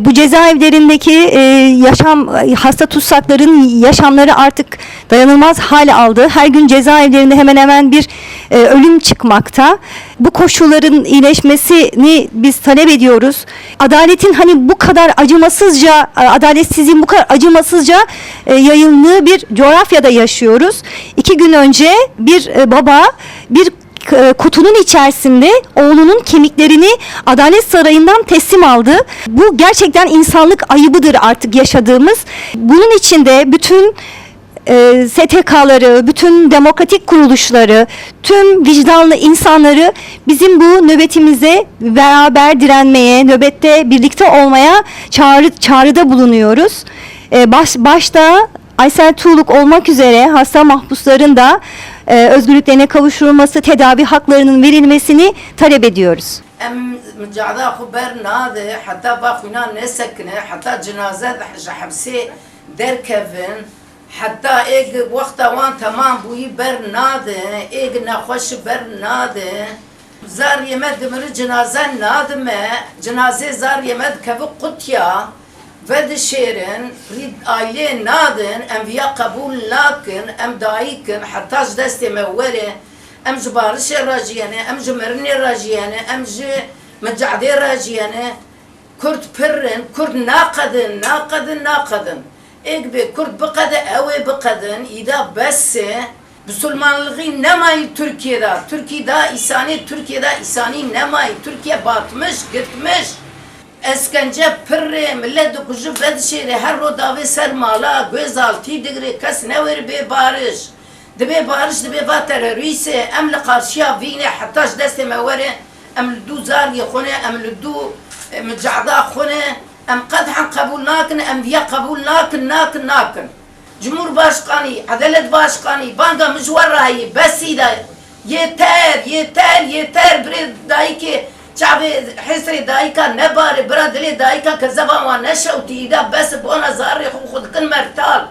Bu cezaevlerindeki e, yaşam hasta tutsakların yaşamları artık dayanılmaz hale aldı. Her gün cezaevlerinde hemen hemen bir e, ölüm çıkmakta. Bu koşulların iyileşmesini biz talep ediyoruz. Adaletin hani bu kadar acımasızca, adaletsizliğin bu kadar acımasızca e, yayıldığı bir coğrafyada yaşıyoruz. İki gün önce bir e, baba bir e, kutunun içerisinde oğlunun kemiklerini Adalet Sarayı'ndan teslim aldı. Bu gerçekten insanlık ayıbıdır artık yaşadığımız. Bunun içinde bütün e, STK'ları, bütün demokratik kuruluşları, tüm vicdanlı insanları bizim bu nöbetimize beraber direnmeye, nöbette birlikte olmaya çağrı, çağrıda bulunuyoruz. E, baş, başta Aysel Tuğluk olmak üzere hasta mahpusların da e, özgürlüklerine kavuşturulması, tedavi haklarının verilmesini talep ediyoruz. ام مجعدا خبر ناده حتى باخونا نسكنه حتى جنازه حج حبسي در كفن حتى ايج وقت وان تمام بوي بر ناده ايج نخوش بر ناده زار يمد من جنازه نادمه جنازه زار يمد كف قطيا ve dışarın aile nadın enbiya kabul lakin em daikin hatta zdeste mevveri em zbarış raciyene em zmerni raciyene em z mecadi raciyene Kürt pirrin, Kürt nakadın, nakadın, nakadın. Ekbe Kürt bu kadar, evi bu kadar, ida besse, Müslümanlığı nemayı Türkiye'de, Türkiye'de isani, Türkiye'de isani nemayı, Türkiye batmış, gitmiş. Eskence pirre millet dokuju vedşehre her ro davi ser mala gözaltı digri kes ne ver be barış. Dibe barış dibe va teröriste em li karşıya vine hatta ji destê me were em li du zariyê xune em li du micada xune. Em qedhan qebul nakin em viya qebul nakin nakin nakin. Cumhurbaşkanı, Adalet Başkanı, banga müşvar rahi, besida, yeter, yeter, yeter, ki شعبي حسري دايكا نباري برادلي دايكا كزبان ونشا وتيدا بس بونا زاري خود كل مرتال